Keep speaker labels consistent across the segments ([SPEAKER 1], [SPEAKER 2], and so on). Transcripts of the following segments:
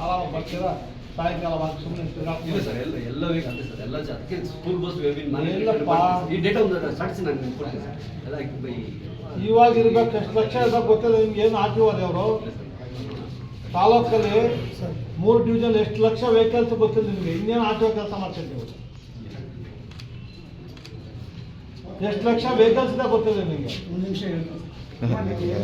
[SPEAKER 1] ಆರಾಮ ಬರ್ತೀರಾ? ಸಾಯಂಕಾಲ ಸುಮ್ಮನೆ
[SPEAKER 2] ಇಲ್ಲ ಸರ್ ಎಲ್ಲ ಎಲ್ಲ ಅಂತೆ ಸರ್ ಎಲ್ಲ ಅದಕ್ಕೆ ಸ್ಕೂಲ್ ಬಸ್
[SPEAKER 1] ಎಲ್ಲಪ್ಪ?
[SPEAKER 2] ಈ ಡೇಟಾ ಒಂದು ಸಾಧಿಸಿ ನಾನು ನಿಮ್ಗೆ ಕೊಡ್ತೀನಿ ಸರ್. ಎಲ್ಲ ಬೈ.
[SPEAKER 1] ಇವಾಗ ಇರ್ಬೇಕು ಎಷ್ಟು ಲಕ್ಷ ಇರ್ಬೇಕು ಗೊತ್ತಿಲ್ಲ ನಿಮ್ಗೆ ಏನು ಹಾಕಿದ್ದಾರೆ ಅವರು? ತಾಲೂಕಲ್ಲಿ ಮೂರು ಡಿವಿಷನ್ ಎಷ್ಟು ಲಕ್ಷ ವೆಹಿಕಲ್ಸ್ ಗೊತ್ತಿಲ್ಲ ನಿಮಗೆ. ಇನ್ನೇನು ಆಟೋ ಕೆಲಸ ಮಾಡ್ತೀರಿ ನೀವು? ಎಷ್ಟು ಲಕ್ಷ ವೆಹಿಕಲ್ಸ್ ಇದೆ ಗೊತ್ತಿಲ್ಲ ನಿಮಗೆ.
[SPEAKER 3] ಒಂದು ನಿಮಿಷ
[SPEAKER 1] ಏ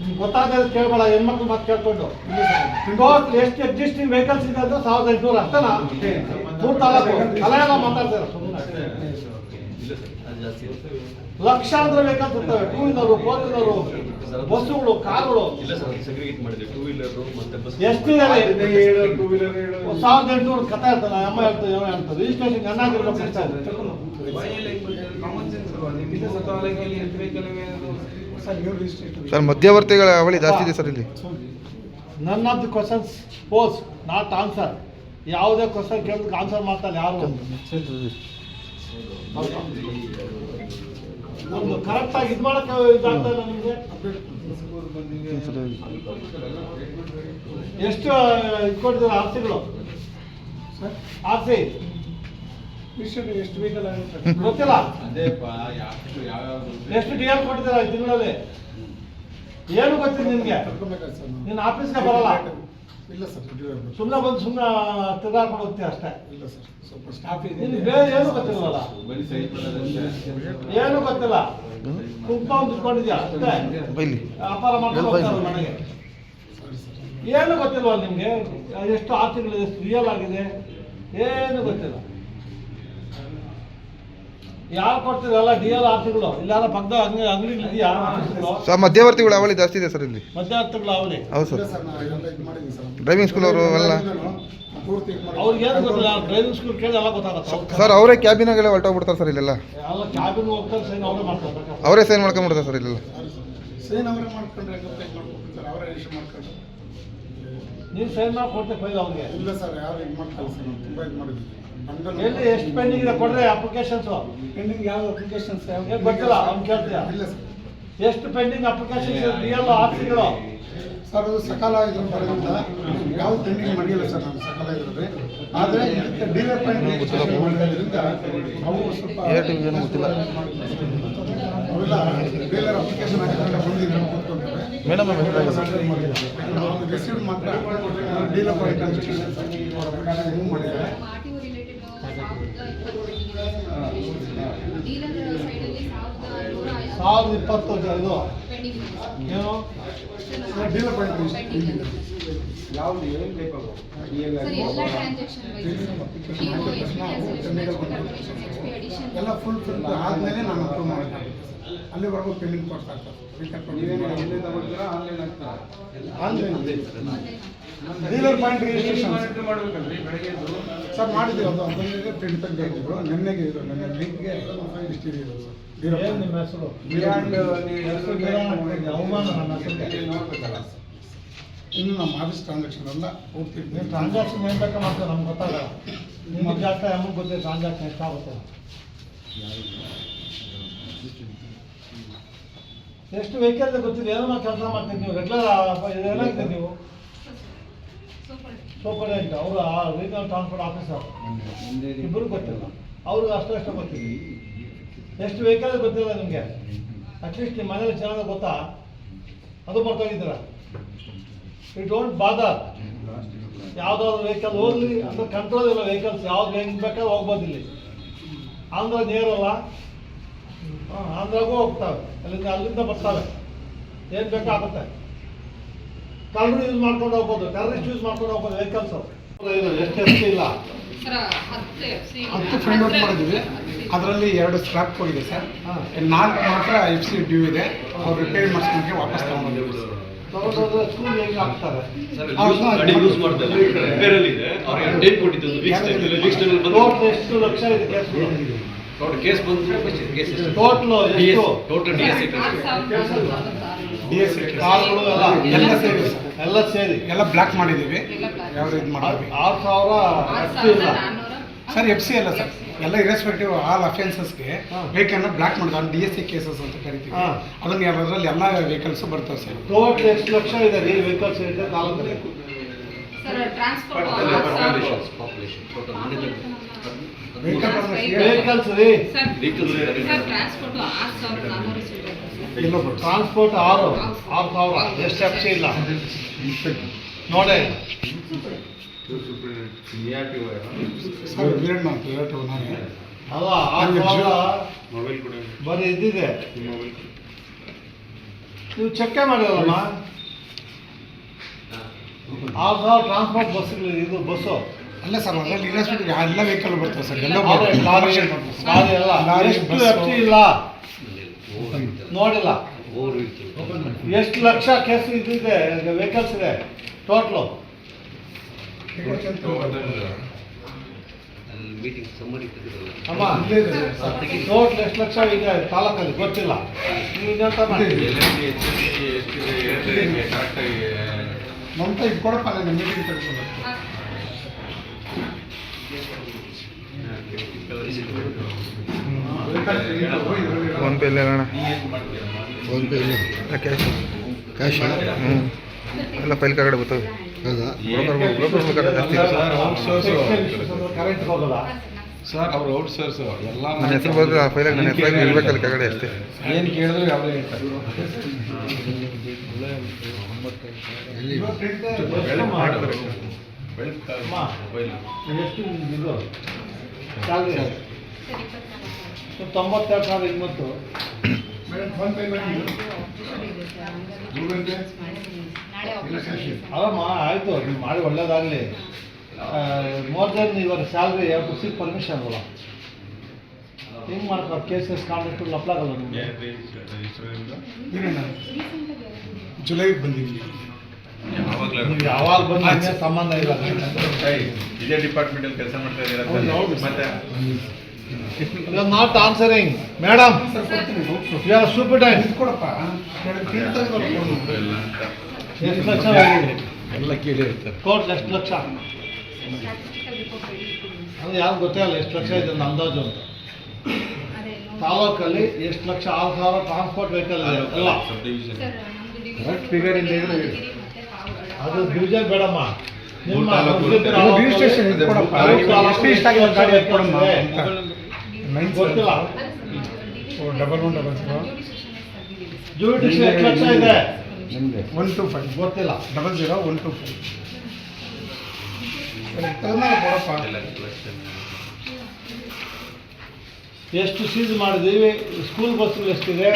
[SPEAKER 1] ನಿಮ್ಗೆ ಕೇಳ್ಬೇಡ, ಹೆಣ್ಮಕ್ಳು ಮಾತು ಕೇಳ್ಕೊಂಡು. ಟೋಟಲ್ ಎಷ್ಟು ಎಕ್ಸಿಸ್ಟಿಂಗ್ ವೆಹಿಕಲ್ಸ್ ಇದೆ ಅಂದ್ರೆ ಸಾವಿರದ ಎಂಟುನೂರು, ಅಷ್ಟನಾ? ಮೂರು ತಾಲೂಕು ಕಲೆಯಲ್ಲ ಮಾತಾಡ್ತಾರೆ ಸುಮ್ಮನೆ ಲಕ್ಷಾಂತರ ಇರ್ತವೆ ಟೂ ವೀಲರ್ ಫೋರ್ ವೀಲರು ಬಸ್ಸುಗಳು ಕಾರುಗಳು.
[SPEAKER 2] ಇಲ್ಲ ಸರ್ ಸೆಗ್ರಿಗೇಟ್ ಮಾಡಿದೆ. ಟೂ ವೀಲರು ಮತ್ತೆ ಬಸ್
[SPEAKER 1] ಎಷ್ಟಿದಾವೆ
[SPEAKER 3] ಟೂ ವೀಲರ್
[SPEAKER 1] ಸಾವಿರದ ಎಂಟುನೂರು ಕಥೆ ಇರ್ತಾನೆ ಅಮ್ಮ ಹೇಳ್ತಾರೆ ಏನೋ ಹೇಳ್ತಾರೆ ರಿಜಿಸ್ಟ್ರೇಷನ್ ಚೆನ್ನಾಗಿರ್ಬೇಕು
[SPEAKER 3] ಸರ್
[SPEAKER 4] ಮಧ್ಯವರ್ತಿಗಳ ಅವಳಿ ಜಾಸ್ತಿ ಇದೆ ಸರ್ ಇಲ್ಲಿ.
[SPEAKER 1] None of the questions pose not answer ಯಾವುದೇ ಕ್ವಶನ್ ಕೇಳಿದ್ರೆ ಆನ್ಸರ್ ಮಾಡ್ತಾರೆ ಯಾರು ಒಂದು ಕರೆಕ್ಟಾಗಿ ಇದು ಮಾಡಕ್ಕೆ ಇದಾಗ್ತಾ ಇಲ್ಲ ನಿಮಗೆ? ಎಷ್ಟು ಇದು ಕೊಟ್ಟಿದ್ದಾರೆ ಆರ್ಸಿಗಳು?
[SPEAKER 3] Sir
[SPEAKER 1] RC?
[SPEAKER 3] ರಿಜಿಸ್ಟರ್ ಎಷ್ಟು ವೆಹಿಕಲ್
[SPEAKER 1] ಗೊತ್ತಿಲ್ಲ? ಎಷ್ಟು ಡಿ ಎಲ್ ಕೊಟ್ಟಿದ್ದಾರೆ ಈ ತಿಂಗಳಲ್ಲಿ? ಏನು ಗೊತ್ತಿಲ್ಲ ನಿನ್ಗೆ. ನಿನ್ನ ಆಫೀಸ್ಗೆ ಬರಲ್ಲ?
[SPEAKER 3] ಇಲ್ಲ ಸರ್
[SPEAKER 1] ಸುಮ್ಮನೆ ಬಂದು ಸುಮ್ಮನೆ ತಿರ್ಗಾಡ್ಕೊಂಡು ಮಾಡುತ್ತೆ ಅಷ್ಟೇ.
[SPEAKER 3] ಇಲ್ಲ ಸರ್ ಸ್ವಲ್ಪ ಸ್ಟಾಫ್ ಇದೆ.
[SPEAKER 1] ಬೇರೆ ಏನು ಗೊತ್ತಿಲ್ವಲ್ಲ? ಏನು ಗೊತ್ತಿಲ್ಲ? ಕುಂಕುಮ ಇಟ್ಕೊಂಡಿದ್ಯಾ? ಅಷ್ಟೇ.
[SPEAKER 4] ಬೈಲಿ.
[SPEAKER 1] ವ್ಯಾಪಾರ ಮಾಡ್ಕೊಂಡು ಮನೆಗೆ
[SPEAKER 3] ಸರಿ ಸರ್
[SPEAKER 1] ಏನು ಗೊತ್ತಿಲ್ವಾ ನಿಮಗೆ? ಎಷ್ಟು ಆಸ್ತಿಗಳಿದೆ ಎಷ್ಟು ರಿಯಲ್ ಆಗಿದೆ? ಏನು ಗೊತ್ತಿಲ್ಲ. ಯಾರು ಡಿ ಎಲ್ ಆರ್ಟಿಗಳು ಇಲ್ಲಾರ ಪಕ್ಕದ ಅಂಗಡಿ ಅಂಗಡಿ ಇದೆಯಾ?
[SPEAKER 4] ಸರ್ ಮಧ್ಯವರ್ತಿಗಳು ಅವಳಿ ಜಾಸ್ತಿ ಇದೆ ಸರ್ ಇಲ್ಲಿ.
[SPEAKER 1] ಅವಳಿ.
[SPEAKER 4] ಹೌದು ಸರ್. ಡ್ರೈವಿಂಗ್ ಸ್ಕೂಲ್ ಅವರು ಎಲ್ಲ
[SPEAKER 1] ಅವ್ರಿಗೆ ಏನು ಗೊತ್ತಿಲ್ಲ ಡ್ರೈವಿಂಗ್ ಸ್ಕೂಲ್ ಕೇಳಿ ಎಲ್ಲ ಗೊತ್ತಾಗತ್ತೆ.
[SPEAKER 4] ಸರ್ ಅವರೇ ಕ್ಯಾಬಿನಾಗೆಲ್ಲ ಹೊರಟೋಗ್ಬಿಡ್ತಾರೆ ಸರ್ ಇಲ್ಲೆಲ್ಲ.
[SPEAKER 1] ಎಲ್ಲ ಕ್ಯಾಬಿನ್ ಹೋಗ್ತಾರೆ ಸೈನ್ ಅವರೇ ಮಾಡ್ತಾರೆ.
[SPEAKER 4] ಅವರೇ ಸೈನ್ ಮಾಡ್ಕೊಂಡ್ಬಿಡ್ತಾರೆ ಸರ್ ಇಲ್ಲೆಲ್ಲ.
[SPEAKER 3] ಸೈನ್ ಅವರೇ ಮಾಡ್ಕೊಂಡ್ರೆ ಗೊತ್ತಾಗಿ ಮಾಡ್ಕೊಡ್ತಾರೆ ಅವರೇ ರಿಜಿಸ್ಟರ್ ಮಾಡ್ಕೊಂಡು.
[SPEAKER 1] ನೀನು ಸೈನ್ ಮಾಡಿ ಕೊಡ್ತೇವೆ ಫೈಲ್ ಅವ್ರಿಗೆ.
[SPEAKER 3] ಇಲ್ಲ ಸರ್ ಯಾರು ಇದು ಮಾಡ್ತಾರೆ ಸರ್? ನಾವು ತುಂಬ ಇದು ಮಾಡಿದ್ವಿ.
[SPEAKER 1] ಎಲ್ಲಿ ಎಷ್ಟು ಪೆಂಡಿಂಗ್ ಇದೆ ಕೊಡ್ರೆ ಅಪ್ಲಿಕೇಶನ್ಸು
[SPEAKER 3] ಪೆಂಡಿಂಗ್ ಯಾವ ಅಪ್ಲಿಕೇಶನ್ಸ್
[SPEAKER 1] ಏನ್ ಗೊತ್ತಿಲ್ಲ ಅವ್ನು ಕೇಳ್ತೀಯ.
[SPEAKER 3] ಇಲ್ಲ ಸರ್
[SPEAKER 1] ಎಷ್ಟು ಪೆಂಡಿಂಗ್ ಅಪ್ಲಿಕೇಶನ್ಸ್ ರಿಯಲ್ ಎಲ್ ಆರ್ಟಿಗಳು
[SPEAKER 3] ಸರ್ ಅದು ಸಕಾಲ ಇದ್ರು ಬರೋದ್ರಿಂದ ಯಾವ ಪೆಂಡಿಂಗ್ ಮಡಿಯಲ್ಲ ಸರ್ ನಾನು ಸಕಾಲ ಇದ್ರಲ್ಲಿ ಆದರೆ ಡೀಲರ್ ಪೆಂಡಿಂಗ್ ಮಾಡಿದ್ರಿಂದ ನಾವು ಸ್ವಲ್ಪ
[SPEAKER 4] ಏನು ಗೊತ್ತಿಲ್ಲ.
[SPEAKER 3] ಅವೆಲ್ಲ ಡೀಲರ್ ಅಪ್ಲಿಕೇಶನ್ ಹಾಕಿದ್ರೆ ಕೂತ್ಕೊಂಡ್ರೆ
[SPEAKER 4] ಮೇಡಮ್
[SPEAKER 3] ನಾವು ರಿಸೀವ್ ಮಾತ್ರ. ಡೀಲರ್ ಪಾಯಿಂಟ್ ಮೂವ್ ಮಾಡಿದ್ದಾರೆ
[SPEAKER 5] ಇಪ್ಪತ್ತು
[SPEAKER 1] ಜ- ಇದು ಏನು?
[SPEAKER 5] ಇದೆ
[SPEAKER 3] ಯಾವ್ದು ಏನು
[SPEAKER 5] ಎಲ್ಲ
[SPEAKER 3] ಫುಲ್ ಫುಲ್ ಆದಮೇಲೆ ನಾನು ಅಪ್ರೂವ್ ಮಾಡ್ತೀನಿ. ಅಲ್ಲಿವರೆಗೂ ಪೆಂಡಿಂಗ್ ಕೊಡ್ತಾ ಇರ್ತಾರೆ. Online dealer point registration sir ಮಾಡಿದ್ದೀವಿ. ಅದು ಅದೊಂದಿಗೆ ಪ್ರಿಂಟ್ ತೆಗೆದಿದ್ರು ನಿನ್ನೆಗೆ ಇದ್ರು ನನ್ನ ಲಿಂಕ್ಗೆ ಸರ್
[SPEAKER 1] ಏನು ನಿಮ್ಮ ಹೆಸರು?
[SPEAKER 3] ಬಿಯಾಂಡ್
[SPEAKER 1] ಹೆಸರು ಅವಮಾನ ನನ್ನ ಹೆಸರಿಗೆ
[SPEAKER 3] ಇನ್ನು ನಮ್ಮ ಆಫೀಸ್ ಟ್ರಾನ್ಸಾಕ್ಷನ್ ಎಲ್ಲ ಪೂರ್ತಿ
[SPEAKER 1] ನೀವು ಟ್ರಾನ್ಸಾಕ್ಷನ್ ಏನು ಬೇಕಾ ಮಾಡ್ತಾರೆ ನಮ್ಗೆ ಗೊತ್ತಾಗಲ್ಲ. ನಿಮ್ಗೆ ಜಾಸ್ತಿ ಅಮೌಂಟ್ ಗೊತ್ತಿದೆ ಟ್ರಾನ್ಸಾಕ್ಷನ್ ಎಷ್ಟಾಗುತ್ತೆ ಎಷ್ಟು ವೆಹಿಕಲ್ ಗೊತ್ತಿದೆ? ಏನೋ ಕೆಲಸ ಮಾಡ್ತೀನಿ. ನೀವು ರೆಗ್ಯುಲರ್ ಏನಾಗಿದೆ ನೀವು. ಸೂಪರ್ಡೆಂಟ್ ಅವರು ಆ ರೀಜನಲ್ ಟ್ರಾನ್ಸ್ಪೋರ್ಟ್ ಆಫೀಸರ್ ಇಬ್ಬರು ಗೊತ್ತಿಲ್ಲ. ಅವ್ರಿಗೆ ಅಷ್ಟು ಅಷ್ಟು ಗೊತ್ತಿಲ್ಲ. ಎಷ್ಟು ವೆಹಿಕಲ್ ಗೊತ್ತಿಲ್ಲ ನಿಮಗೆ? ಅಟ್ಲೀಸ್ಟ್ ನಿಮ್ಮ ಮನೇಲಿ ಚೆನ್ನಾಗಿ ಗೊತ್ತಾ? ಅದು ಮರ್ತೋಗಿದ್ದೀರ ಯು ಡೋಂಟ್ ಬಾದರ್ ಯಾವ್ದಾದ್ರು ವೆಹಿಕಲ್ ಹೋಗ್ಲಿ ಅಂದ್ರೆ ಕಂಟ್ರೋಲ್ ಇಲ್ಲ ವೆಹಿಕಲ್ಸ್ ಯಾವ್ದು ಹೆಂಗ್ ಬೇಕಾದ್ರೆ ಹೋಗ್ಬೋದು ಇಲ್ಲಿ. ಆಂಧ್ರ ನೇರಲ್ಲ ಆಂಧ್ರಗೂ ಹೋಗ್ತವೆ. ಅಲ್ಲಿಂದ ಅಲ್ಲಿಂದ ಬರ್ತಾವೆ ಏನು ಬೇಕಾಗುತ್ತೆ? ಕಳ್ಳರು ಯೂಸ್ ಮಾಡ್ಕೊಂಡು ಹೋಗ್ಬೋದು ಟೆರರಿಸ್ಟ್ ಯೂಸ್ ಮಾಡ್ಕೊಂಡು ಹೋಗ್ಬೋದು ವೆಹಿಕಲ್ಸ್ ಎಷ್ಟು ಎಷ್ಟು ಇಲ್ಲ.
[SPEAKER 5] ಸರ್ ಹತ್ತು
[SPEAKER 3] ಫ್ರೆಂಡ್ ಔಟ್ ಮಾಡಿದ್ವಿ ಅದರಲ್ಲಿ ಎರಡು ಸ್ಕ್ರಾಪ್ ಹೋಗಿದೆ ಸರ್.
[SPEAKER 1] ಹಾಂ.
[SPEAKER 3] ನಾಲ್ಕು ಮಾತ್ರ ಎಫ್ ಸಿ ಡ್ಯೂ ಇದೆ. ಅವ್ರು ರಿಪೇರಿ ಮಾಡಿಸ್ಕೊಂಡ್ರೆ ವಾಪಸ್ ತಗೊಂಡ್ಬಂದಿದ್ದೀವಿ
[SPEAKER 2] ರಿಪೇರಲ್ಲಿ ಇದೆ.
[SPEAKER 1] ಟೋಟಲ್ ಕೇಸ್
[SPEAKER 2] ಬಂದು ಕೇಸ್
[SPEAKER 1] ಟೋಟಲ್ ಎಷ್ಟು?
[SPEAKER 2] ಟೋಟಲ್ ಡಿ ಎಸ್
[SPEAKER 1] ಕಾರ್ಗಳು ಎಲ್ಲ
[SPEAKER 3] ಎಲ್ಲ ಸೇರಿ ಸರ್.
[SPEAKER 1] ಎಲ್ಲ ಸೇರಿ.
[SPEAKER 3] ಎಲ್ಲ ಬ್ಲಾಕ್ ಮಾಡಿದ್ದೀವಿ. ಯಾವ್ದು ಇದು ಮಾಡಿದ್ವಿ
[SPEAKER 1] ಆರು ಸಾವಿರ ಇಲ್ಲ.
[SPEAKER 3] ಸರ್ ಎಫ್ ಸಿ ಅಲ್ಲ ಸರ್. ಎಲ್ಲ ಇರೆಸ್ಪೆಕ್ಟಿವ್ ಆಲ್ ಅಫೆನ್ಸಸ್ಗೆ. ವೆಹಿಕಲ್ನ ಬ್ಲಾಕ್ ಮಾಡೋದು ಡಿ ಎಸ್ ಸಿ ಕೇಸಸ್ ಅಂತ ಕರಿತೀವಿ.
[SPEAKER 1] ಹಾ.
[SPEAKER 3] ಅದನ್ನ ಅದರಲ್ಲಿ ಎಲ್ಲ ವೆಹಿಕಲ್ಸ್ ಬರ್ತವೆ ಸರ್.
[SPEAKER 1] ಟೋಟಲ್ ಎಷ್ಟು ಲಕ್ಷ ಇದೆ? ರೀ ವೆಹಿಕಲ್ಸ್ ಇದೆ ನಾಲ್ಕು
[SPEAKER 5] sir transport
[SPEAKER 2] population total
[SPEAKER 1] vehicles ರೀ.
[SPEAKER 5] ಟ್ರಾನ್ಸ್ಪೋರ್ಟ್ ಆರು
[SPEAKER 1] ಆರು. ಸಾವಿರ. ಎಷ್ಟು ಎಫ್ ಸಿ ಇಲ್ಲ. ನೋಡೇ. ಅಲ್ಲ ಆರು ಸಾವಿರ ಬರೀ ಇದ್ದಿದೆ.
[SPEAKER 2] ಮೊಬೈಲ್
[SPEAKER 1] ನೀವು ಚೆಕ್ಕೆ ಮಾಡಿರಲ್ಲಮ್ಮ ಆರು ಸಾವಿರ ಟ್ರಾನ್ಸ್ಪೋರ್ಟ್ ಬಸ್ಗಳು ಇದು ಬಸ್ಸು
[SPEAKER 3] ಅಲ್ಲ ಸರ್ ಅದರಲ್ಲಿ ಇರೆಸ್ಪೆಕ್ಟಿವ್ ಎಲ್ಲ ವೆಹಿಕಲ್ ಬರ್ತವೆ ಸರ್. ಎಲ್ಲ
[SPEAKER 1] ಲಾರಿ ಎಲ್ಲ
[SPEAKER 3] ಲಾರಿ,
[SPEAKER 1] ಎಷ್ಟು ಅಷ್ಟು ಇಲ್ಲ? ನೋಡಿಲ್ಲ. ಎಷ್ಟು ಲಕ್ಷ ಕೇಸ್ ಇದಿದೆ ವೆಹಿಕಲ್ಸ್ ಇದೆ. ಟೋಟ್ಲು ಅಮ್ಮ ಟೋಟ್ಲ್ ಎಷ್ಟು ಲಕ್ಷ ಇದೆ? ತಾಲೂಕಲ್ಲಿ ಗೊತ್ತಿಲ್ಲ. ನೀವು ಅಂತ ಮಾಡಿ
[SPEAKER 3] ಮಮತಾ ಇದು ಕೊಡಪ್ಪ ಮೀಟಿಂಗ್ ತೆಗೆದು
[SPEAKER 4] ಫೋನ್ ಪೇ ಇಲ್ಲ ಅಣ್ಣ. ಫೋನ್ ಪೇ ಇಲ್ಲ. ಕ್ಯಾಶ್ ಕ್ಯಾಶ್ ಹ್ಞೂ ಎಲ್ಲ ಫೈಲ್ ಕಾರ್ಡ್ ಬರ್ತವೆ.
[SPEAKER 1] ಕರೆಂಟ್ ಹೋಗಲ್ಲ.
[SPEAKER 6] ಸರ್ ಅವ್ರು ಔಟ್ ಸೋರ್ಸ್ ಎಲ್ಲ
[SPEAKER 4] ನನ್ನ ಹೆಸರು ಬಂದರೆ ಆ ಫೈಲಾಗಿ ನನ್ನ ಹೆಸರಾಗಿ ಇರ್ಬೇಕಲ್ಲ ಕೆಳಗಡೆ ಅಷ್ಟೇ.
[SPEAKER 6] ಏನು ಕೇಳಿದ್ರು ಅವರೇ ಹೇಳ್ತಾರೆ.
[SPEAKER 1] ಸ್ಯಾಲ್ರಿ ತೊಂಬತ್ತೆರಡು ಸಾವಿರ ಇಪ್ಪತ್ತು
[SPEAKER 3] ಫೋನ್ ಪೇ ಮಾಡಿ
[SPEAKER 1] ಆಯಿತು ನೀವು ಮಾಡಿ ಒಳ್ಳೇದಾಗಲಿ. ಮೋರ್ ದೆನ್ ಇವಾಗ ಸ್ಯಾಲ್ರಿ ಸಿಕ್ ಪರ್ಮಿಷನ್ ಅಲ್ಲ ಹೆಂಗೆ ಮಾಡ್ತಾರೆ? ಕೇಸಸ್ ಕಾಂಟ್ರಾಕ್ಟ್ ಅಪ್ಲಾಗಲ್ಲ ನಿಮಗೆ?
[SPEAKER 3] ಜುಲೈ ಜುಲೈಗೆ ಬಂದಿದ್ವಿ
[SPEAKER 1] ನೀವು ಯಾವಾಗ ಬಂದ ಸಂಬಂಧ ಇಲ್ಲ.
[SPEAKER 6] ಇದೇ ಡಿಪಾರ್ಟ್ಮೆಂಟ್ ಅಲ್ಲಿ ಕೆಲಸ ಮಾಡ್ತಾ. ಇದ್ದೀರಾ ಮತ್ತೆ?
[SPEAKER 1] Not answering madam you are superintendent
[SPEAKER 3] ಕೊಡಪ್ಪ.
[SPEAKER 1] ಎಷ್ಟು ಲಕ್ಷ
[SPEAKER 6] ಎಲ್ಲ ಕೇಳಿ. ಇರ್ತಾರೆ
[SPEAKER 1] ಎಷ್ಟು ಲಕ್ಷ? ಅದು ಯಾರು ಗೊತ್ತೇ ಇಲ್ಲ ಎಷ್ಟು ಲಕ್ಷ ಇದೆ ಅಂತ ಅಂದಾಜು ಅಂತ. ತಾಲೂಕಲ್ಲಿ ಎಷ್ಟು ಲಕ್ಷ ಆರು ಸಾವಿರ ಟ್ರಾನ್ಸ್ಪೋರ್ಟ್ ವೆಹಿಕಲ್ ಅಲ್ಲ ಎಲ್ಲ.
[SPEAKER 6] ಫಿಗರ್ ಇಂದ
[SPEAKER 1] ಅದು ಡ್ಯೂಷನ್ ಬೇಡಮ್ಮ. ನಿಮ್ಮ
[SPEAKER 3] ರಿಜಿಸ್ಟ್ರೇಷನ್ ಇದು ಕೊಡಪ್ಪ. ಎಷ್ಟು ಇಷ್ಟ ಆಗಿದೆ ಗಾಡಿ ಅದು ಕೊಡಮ್ಮ. ನೈನ್
[SPEAKER 1] ಗೊತ್ತಿಲ್ಲ.
[SPEAKER 3] ಓ,
[SPEAKER 5] ಡಬಲ್ ಒನ್
[SPEAKER 1] ಡಬಲ್ ಎಷ್ಟು ಲಕ್ಷ ಇದೆ?
[SPEAKER 6] ನಿಮಗೆ
[SPEAKER 3] ಒನ್ ಟು ಫೈವ್
[SPEAKER 1] ಗೊತ್ತಿಲ್ಲ.
[SPEAKER 3] Double zero one two five ಕೊಡಪ್ಪ
[SPEAKER 1] ಎಷ್ಟು ಸೀಸ್ ಮಾಡಿದೀವಿ ಸ್ಕೂಲ್ ಬಸ್ಗಳು ಎಷ್ಟಿದೆ?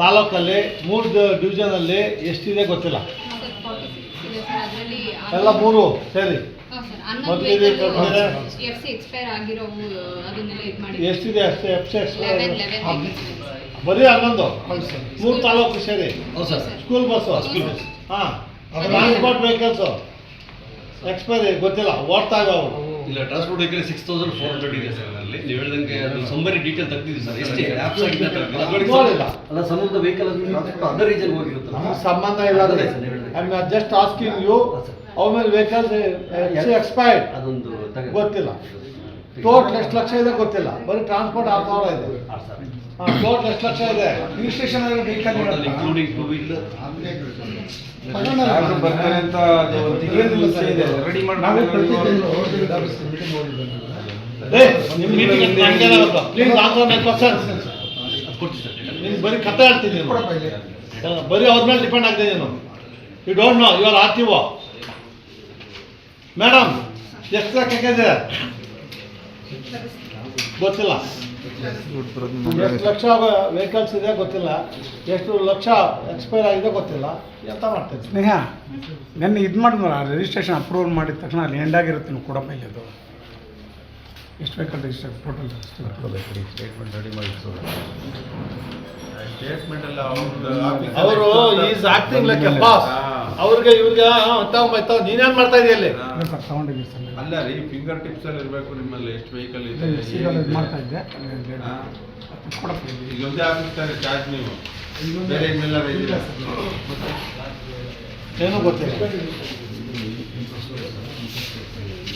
[SPEAKER 1] ತಾಲೂಕಲ್ಲಿ ಮೂರು ಡಿವಿಷನಲ್ಲಿ ಎಷ್ಟಿದೆ ಗೊತ್ತಿಲ್ಲ.
[SPEAKER 5] ಸರ್, 46 ಇದೆ ಸರ್, ಅದ್ರಲ್ಲಿ
[SPEAKER 1] ಎಲ್ಲ ಮೂರು ಸರಿ.
[SPEAKER 5] ಸರ್. ಎಫ್ ಸಿ ಎಕ್ಸ್ಪೈರ್ ಅದನ್ನೆಲ್ಲ ಇದು ಮಾಡಿ.
[SPEAKER 1] ಎಷ್ಟಿದೆ ಅಷ್ಟೇ ಎಫ್ ಸಿ
[SPEAKER 5] ಲೆವೆನ್ ಲೆವೆನ್
[SPEAKER 1] ಬರೀ ಹನ್ನೊಂದು? ಮೂರು ತಾಲೂಕು ಸೇರಿ.
[SPEAKER 2] ಹೌದು sir.
[SPEAKER 1] School bus
[SPEAKER 5] school bus.
[SPEAKER 1] ಹಾಂ. ಟ್ರಾನ್ಸ್ಪೋರ್ಟ್ ವೆಹಿಕಲ್ಸು ಎಕ್ಸ್ಪೈರಿ ಗೊತ್ತಿಲ್ಲ ಓಡ್ತಾ
[SPEAKER 2] ಇಲ್ಲ transport vehicle six thousand four hundred ಇದೆ ಸರ್ ಅಲ್ಲಿ. ನೀವು ಹೇಳ್ದಂಗೆ ಅದು ಸಂಬರಿ ಡೀಟೇಲ್ ತೆಗ್ದಿದ್ದೀವಿ ಸರ್. ಎಷ್ಟೇ ಆ್ಯಪ್ಸ್ ಅಲ್ಲ ದ ವೆಹಿಕಲ್ ಅದರ ರೀಜನ್ ಹೋಗಿರುತ್ತೆ
[SPEAKER 1] ಸಂಬಂಧ ಇಲ್ಲ
[SPEAKER 2] ಅದೇ sir.
[SPEAKER 1] I are just asking you
[SPEAKER 2] ಅವ್ರ.
[SPEAKER 1] ಅವ ಮೇಲೆ ವೆಹಿಕಲ್ಸ್ ಎಕ್ಸ್ಪೈರ್ಡ್
[SPEAKER 2] ಅದೊಂದು ತಗ-
[SPEAKER 1] ಗೊತ್ತಿಲ್ಲ. ಟೋಟಲ್ ಎಷ್ಟು ಲಕ್ಷ ಇದೆ ಗೊತ್ತಿಲ್ಲ. ಬರೀ ಟ್ರಾನ್ಸ್ಪೋರ್ಟ್ ಆರು ಸಾವಿರ ಇದೆ.
[SPEAKER 2] ಹಾಂ.
[SPEAKER 1] ಟೋಟಲ್ ಎಷ್ಟು ಲಕ್ಷ ಇದೆ?
[SPEAKER 3] ರಿಜಿಸ್ಟ್ರೇಷನ್ ಸ್ಟೇಷನ್ ವೆಹಿಕಲ್
[SPEAKER 1] ನೀನು ಬರೀ ನೀನು.
[SPEAKER 3] ಕೊಡಪ್ಪ
[SPEAKER 1] ಬರೀ ಅವ್ರ ಮೇಲೆ ಡಿಪೆಂಡ್ ಆಗ್ತದೆ ನೀನು. You don't know you are R T O madam ಎಷ್ಟು ಲಕ್ಷಕ್ಕಿದೆ ಗೊತ್ತಿಲ್ಲ.
[SPEAKER 4] ದುಡ್ಡು ಬರೋದು
[SPEAKER 1] ಎಷ್ಟು ಲಕ್ಷ ವೆಹಿಕಲ್ಸ್ ಇದೆ ಗೊತ್ತಿಲ್ಲ. ಎಷ್ಟು ಲಕ್ಷ ಎಕ್ಸ್ಪೈರ್ ಆಗಿದೆ ಗೊತ್ತಿಲ್ಲ. ಎಂತ ಮಾಡ್ತೇನೆ?
[SPEAKER 3] ಸ್ನೇಹ ನೆನ್ನೆ ಇದು ಮಾಡಿದ್ನಲ್ಲ ರಿಜಿಸ್ಟ್ರೇಷನ್ ಅಪ್ರೂವಲ್ ಮಾಡಿದ ತಕ್ಷಣ ಅಲ್ಲಿ ಎಂಡ್ ಆಗಿರುತ್ತೆ ನೀವು ಕೊಡಪ್ಪ ಇಲ್ಲಿ ಅದು. ಎಷ್ಟು vehicle register total
[SPEAKER 6] statement ready ಮಾಡಿ
[SPEAKER 1] ಅವರು is acting like a boss ಅವ್ರಿಗೆ ಇವ್ರಿಗೆ ತಾವ್ ತಾವ್ ನೀನೇನ್ ಮಾಡ್ತಾ ಇದೀಯ ಅಲ್ಲಿ?
[SPEAKER 3] ಇಲ್ಲ ಸರ್
[SPEAKER 6] ಅಲ್ಲ ರೀ ಫಿಂಗರ್ ಟಿಪ್ಸ್ ಅಲ್ಲಿ ಇರಬೇಕು ನಿಮ್ಮಲ್ಲಿ ಎಷ್ಟು ವೆಹಿಕಲ್ ಇದೆ
[SPEAKER 3] ಮಾಡ್ತಾ? ಇದ್ದೆ.
[SPEAKER 6] ಹಾ.
[SPEAKER 3] ಕೊಡಪ್ಪ ಇಲ್ಲಿ.
[SPEAKER 6] ಈಗ ಒಂದೇ ಆಫೀಸ್ ಚಾರ್ಜ್ ನೀವು. ಬೇರೆ ಇನ್ನೆಲ್ಲ
[SPEAKER 3] ಇಲ್ಲ
[SPEAKER 6] ಇದೆ.
[SPEAKER 1] ಏನೂ ಗೊತ್ತಿಲ್ಲ.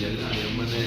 [SPEAKER 6] ಎಲ್ಲ ನಮ್ಮನೆ